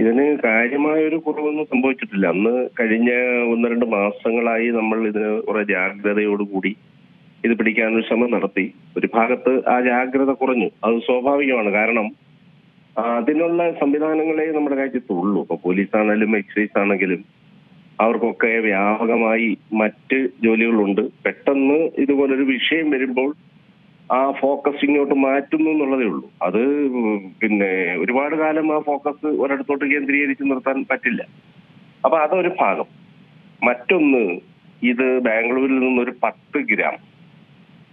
ഇതിന് കാര്യമായ ഒരു കുറവൊന്നും സംഭവിച്ചിട്ടില്ല. അന്ന് കഴിഞ്ഞ ഒന്ന് രണ്ട് മാസങ്ങളായി നമ്മൾ ഇതിന് കുറെ ജാഗ്രതയോടുകൂടി ഇത് പിടിക്കാനൊരു ശ്രമം നടത്തി. ഒരു ഭാഗത്ത് ആ ജാഗ്രത കുറഞ്ഞു. അത് സ്വാഭാവികമാണ്. കാരണം അതിനുള്ള സംവിധാനങ്ങളെ നമ്മുടെ രാജ്യത്തുള്ളൂ. ഇപ്പൊ പോലീസ് ആണെങ്കിലും എക്സൈസ് ആണെങ്കിലും അവർക്കൊക്കെ വ്യാപകമായി മറ്റ് ജോലികളുണ്ട്. പെട്ടെന്ന് ഇതുപോലൊരു വിഷയം വരുമ്പോൾ ആ ഫോക്കസ് ഇങ്ങോട്ട് മാറ്റുന്നു എന്നുള്ളതേ ഉള്ളൂ. അത് പിന്നെ ഒരുപാട് കാലം ആ ഫോക്കസ് ഒരിടത്തോട്ട് കേന്ദ്രീകരിച്ച് നിർത്താൻ പറ്റില്ല. അപ്പൊ അതൊരു ഭാഗം. മറ്റൊന്ന് ഇത് ബാംഗ്ലൂരിൽ നിന്ന് ഒരു പത്ത് ഗ്രാം.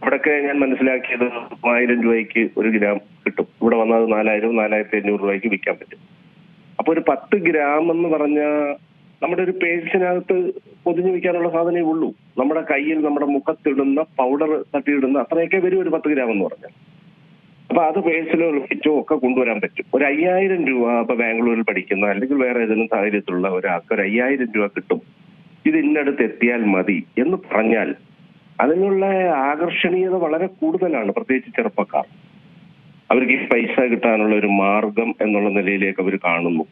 അവിടെയൊക്കെ ഞാൻ മനസ്സിലാക്കിയത് ആയിരം രൂപയ്ക്ക് ഒരു ഗ്രാം കിട്ടും. ഇവിടെ വന്നത് നാലായിരം നാലായിരത്തി അഞ്ഞൂറ് രൂപയ്ക്ക് വിൽക്കാൻ പറ്റും. അപ്പൊ ഒരു പത്ത് ഗ്രാം എന്ന് പറഞ്ഞ നമ്മുടെ ഒരു പേഴ്സിനകത്ത് പൊതിഞ്ഞു വെക്കാനുള്ള സാധനമേ ഉള്ളൂ. നമ്മുടെ കയ്യിൽ നമ്മുടെ മുഖത്തിടുന്ന പൗഡർ തട്ടിയിടുന്ന അത്രയൊക്കെ വരും ഒരു പത്ത് ഗ്രാം എന്ന് പറഞ്ഞാൽ. അപ്പൊ അത് പേഴ്സിലോ ഒളിപ്പിച്ചോ ഒക്കെ കൊണ്ടുവരാൻ പറ്റും. ഒരു അയ്യായിരം രൂപ ഇപ്പൊ ബാംഗ്ലൂരിൽ പഠിക്കുന്ന അല്ലെങ്കിൽ വേറെ ഏതെങ്കിലും സാഹചര്യത്തിലുള്ള ഒരാൾക്ക് ഒരു അയ്യായിരം രൂപ കിട്ടും. ഇത് ഇന്നടുത്ത് എത്തിയാൽ മതി എന്ന് പറഞ്ഞാൽ അതിനുള്ള ആകർഷണീയത വളരെ കൂടുതലാണ് പ്രത്യേകിച്ച് ചെറുപ്പക്കാർ. അവർക്ക് ഈ പൈസ കിട്ടാനുള്ള ഒരു മാർഗം എന്നുള്ള നിലയിലേക്ക് അവർ കാണുന്നു.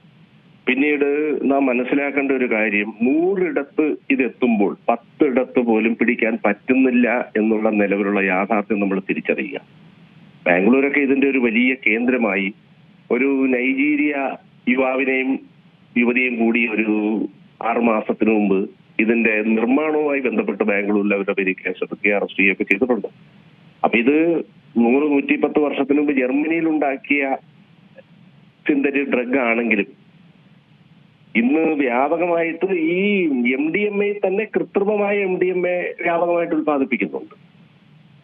പിന്നീട് നാം മനസ്സിലാക്കേണ്ട ഒരു കാര്യം നൂറിടത്ത് ഇതെത്തുമ്പോൾ പത്തിടത്ത് പോലും പിടിക്കാൻ പറ്റുന്നില്ല എന്നുള്ള നിലവിലുള്ള യാഥാർത്ഥ്യം നമ്മൾ തിരിച്ചറിയുക. ബാംഗ്ലൂരൊക്കെ ഇതിന്റെ ഒരു വലിയ കേന്ദ്രമായി. ഒരു നൈജീരിയ യുവാവിനെയും യുവതിയും കൂടി ഒരു ആറു മാസത്തിനു മുമ്പ് ഇതിന്റെ നിർമ്മാണവുമായി ബന്ധപ്പെട്ട് ബാംഗ്ലൂരിൽ അവരുടെ പേര് കേസെടുക്കുകയും അറസ്റ്റ് ചെയ്യുകയൊക്കെ ചെയ്തിട്ടുണ്ട്. അപ്പൊ ഇത് നൂറ് നൂറ്റി പത്ത് വർഷത്തിന് മുമ്പ് ജർമ്മനിയിൽ ഉണ്ടാക്കിയ സിന്തറ്റിക് ഡ്രഗ് ആണെങ്കിലും ഇന്ന് വ്യാപകമായിട്ട് ഈ എം ഡി എം എ തന്നെ കൃത്രിമമായ എം ഡി എം എ വ്യാപകമായിട്ട് ഉത്പാദിപ്പിക്കുന്നുണ്ട്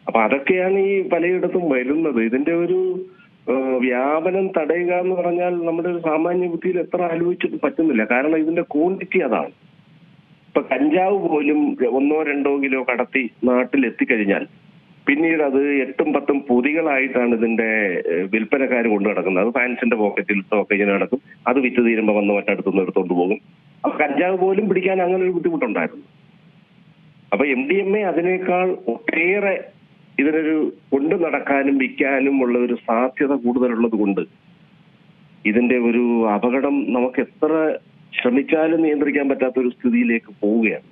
അപ്പൊ അതൊക്കെയാണ് ഈ പലയിടത്തും വരുന്നത്. ഇതിന്റെ ഒരു വ്യാപനം തടയുക എന്ന് പറഞ്ഞാൽ നമ്മുടെ ഒരു സാമാന്യ ബുദ്ധിയിൽ എത്ര ആലോചിച്ചിട്ട് പറ്റുന്നില്ല. കാരണം ഇതിന്റെ ക്വാണ്ടിറ്റി അതാണ്. ഇപ്പൊ കഞ്ചാവ് പോലും ഒന്നോ രണ്ടോ കിലോ കടത്തി നാട്ടിൽ എത്തിക്കഴിഞ്ഞാൽ പിന്നീട് അത് എട്ടും പത്തും പൊതികളായിട്ടാണ് ഇതിന്റെ വിൽപ്പനക്കാർ കൊണ്ടു നടക്കുന്നത്. അത് ഫാൻസിന്റെ പോക്കറ്റിൽ ഒക്കെ ഇങ്ങനെ നടക്കും. അത് വിറ്റ് തീരുമ്പോൾ വന്ന് മറ്റടുത്തുനിന്ന് എടുത്തോണ്ട് പോകും. അപ്പൊ കഞ്ചാവ് പോലും പിടിക്കാൻ അങ്ങനെ ഒരു ബുദ്ധിമുട്ടുണ്ടായിരുന്നു. അപ്പൊ എം ഡി എം എ അതിനേക്കാൾ ഒട്ടേറെ ഇതിനൊരു കൊണ്ടു നടക്കാനും വിൽക്കാനും ഉള്ള ഒരു സാധ്യത കൂടുതലുള്ളത് കൊണ്ട് ഇതിന്റെ ഒരു അപകടം നമുക്ക് എത്ര ശ്രമിച്ചാലും നിയന്ത്രിക്കാൻ പറ്റാത്ത ഒരു സ്ഥിതിയിലേക്ക് പോവുകയാണ്.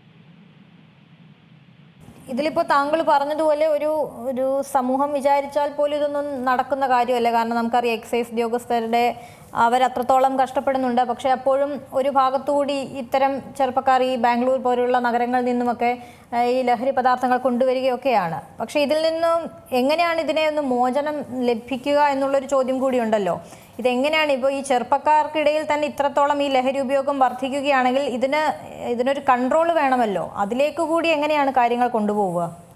ഇതിലിപ്പോൾ താങ്കൾ പറഞ്ഞതുപോലെ ഒരു ഒരു സമൂഹം വിചാരിച്ചാൽ പോലും ഇതൊന്നും നടക്കുന്ന കാര്യമല്ല. കാരണം നമുക്കറിയാം എക്സൈസ് ഉദ്യോഗസ്ഥരുടെ അവരത്രത്തോളം കഷ്ടപ്പെടുന്നുണ്ട്. പക്ഷേ അപ്പോഴും ഒരു ഭാഗത്തുകൂടി ഇത്തരം ചെറുപ്പക്കാർ ഈ ബാംഗ്ലൂർ പോലുള്ള നഗരങ്ങളിൽ നിന്നുമൊക്കെ ഈ ലഹരി പദാർത്ഥങ്ങൾ കൊണ്ടുവരികയൊക്കെയാണ്. പക്ഷേ ഇതിൽ നിന്നും എങ്ങനെയാണ് ഇതിനെ ഒന്ന് മോചനം ലഭിക്കുക എന്നുള്ളൊരു ചോദ്യം കൂടിയുണ്ടല്ലോ. ഇതെങ്ങനെയാണ് ഇപ്പോൾ ഈ ചെറുപ്പക്കാർക്കിടയിൽ തന്നെ ഇത്രത്തോളം ഈ ലഹരി ഉപയോഗം വർദ്ധിക്കുകയാണെങ്കിൽ ഇതിന് ഇതിനൊരു കൺട്രോൾ വേണമല്ലോ? അതിലേക്ക് കൂടി എങ്ങനെയാണ് കാര്യങ്ങൾ കൊണ്ടുപോവുക?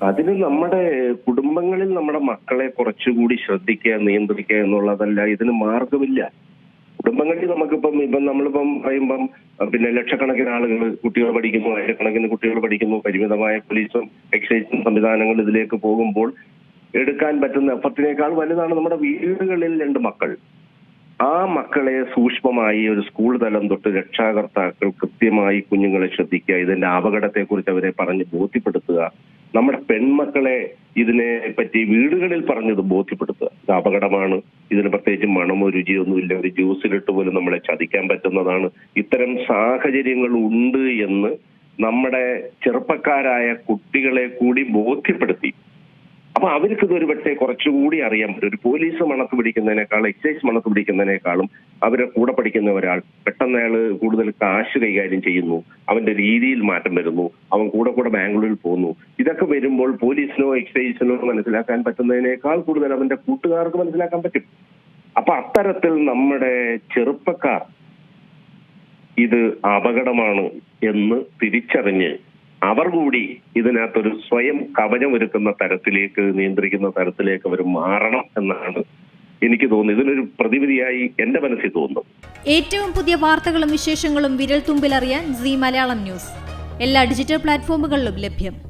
അതിന് നമ്മുടെ കുടുംബങ്ങളിൽ നമ്മുടെ മക്കളെ കുറച്ചുകൂടി ശ്രദ്ധിക്കുക നിയന്ത്രിക്കുക എന്നുള്ളതല്ല ഇതിന് മാർഗമില്ല കുടുംബങ്ങളിൽ നമുക്കിപ്പം ഇപ്പം നമ്മളിപ്പം പറയുമ്പം പിന്നെ ലക്ഷക്കണക്കിന് ആളുകൾ കുട്ടികൾ പഠിക്കുന്നു ആയിരക്കണക്കിന് കുട്ടികൾ പഠിക്കുന്നു പരിമിതമായ പോലീസും എക്സൈസും സംവിധാനങ്ങൾ ഇതിലേക്ക് പോകുമ്പോൾ എടുക്കാൻ പറ്റുന്ന എഫർട്ടിനേക്കാൾ വലുതാണ് നമ്മുടെ വീടുകളിൽ രണ്ട് മക്കൾ. ആ മക്കളെ സൂക്ഷ്മമായി ഒരു സ്കൂൾ തലം തൊട്ട് രക്ഷാകർത്താക്കൾ കൃത്യമായി കുഞ്ഞുങ്ങളെ ശ്രദ്ധിക്കുക ഇതിന്റെ അപകടത്തെ കുറിച്ച് അവരെ പറഞ്ഞ് ബോധ്യപ്പെടുത്തുക നമ്മുടെ പെൺമക്കളെ ഇതിനെ പറ്റി വീടുകളിൽ പറഞ്ഞത് ബോധ്യപ്പെടുത്തുക. അപകടമാണ്. ഇതിന് പ്രത്യേകിച്ച് മണമോ രുചിയോ ഒന്നുമില്ല ഒരു ജ്യൂസിലിട്ട് പോലും നമ്മളെ ചതിക്കാൻ പറ്റുന്നതാണ്. ഇത്തരം സാഹചര്യങ്ങൾ ഉണ്ട് എന്ന് നമ്മുടെ ചെറുപ്പക്കാരായ കുട്ടികളെ കൂടി ബോധ്യപ്പെടുത്തി. അപ്പൊ അവർക്ക് ഇത് ഒരു പക്ഷേ കുറച്ചുകൂടി അറിയാൻ പറ്റും. ഒരു പോലീസ് മണത്ത് പിടിക്കുന്നതിനേക്കാൾ എക്സൈസ് മണത്ത് പിടിക്കുന്നതിനേക്കാളും അവരെ കൂടെ പഠിക്കുന്ന ഒരാൾ പെട്ടെന്ന് അയാൾ കൂടുതൽ കാശ് കൈകാര്യം ചെയ്യുന്നു. അവന്റെ രീതിയിൽ മാറ്റം വരുന്നു. അവൻ കൂടെ കൂടെ ബാംഗ്ലൂരിൽ പോകുന്നു. ഇതൊക്കെ വരുമ്പോൾ പോലീസിനോ എക്സൈസിനോ മനസ്സിലാക്കാൻ പറ്റുന്നതിനേക്കാൾ കൂടുതൽ അവന്റെ കൂട്ടുകാർക്ക് മനസ്സിലാക്കാൻ പറ്റും. അപ്പൊ അത്തരത്തിൽ നമ്മുടെ ചെറുപ്പക്കാർ ഇത് അപകടമാണ് എന്ന് തിരിച്ചറിഞ്ഞ് അവർ കൂടി ഇതിനകത്തൊരു സ്വയം കവചം ഒരുക്കുന്ന തരത്തിലേക്ക് നിയന്ത്രിക്കുന്ന തരത്തിലേക്ക് അവർ മാറണം എന്നാണ് എനിക്ക് തോന്നുന്നത്. ഇതിനൊരു പ്രതിവിധിയായി എന്റെ മനസ്സിൽ തോന്നുന്നു. ഏറ്റവും പുതിയ വാർത്തകളും വിശേഷങ്ങളും വിരൽ തുമ്പിലറിയാൻ സി മലയാളം ന്യൂസ്. എല്ലാ ഡിജിറ്റൽ പ്ലാറ്റ്ഫോമുകളിലും ലഭ്യം.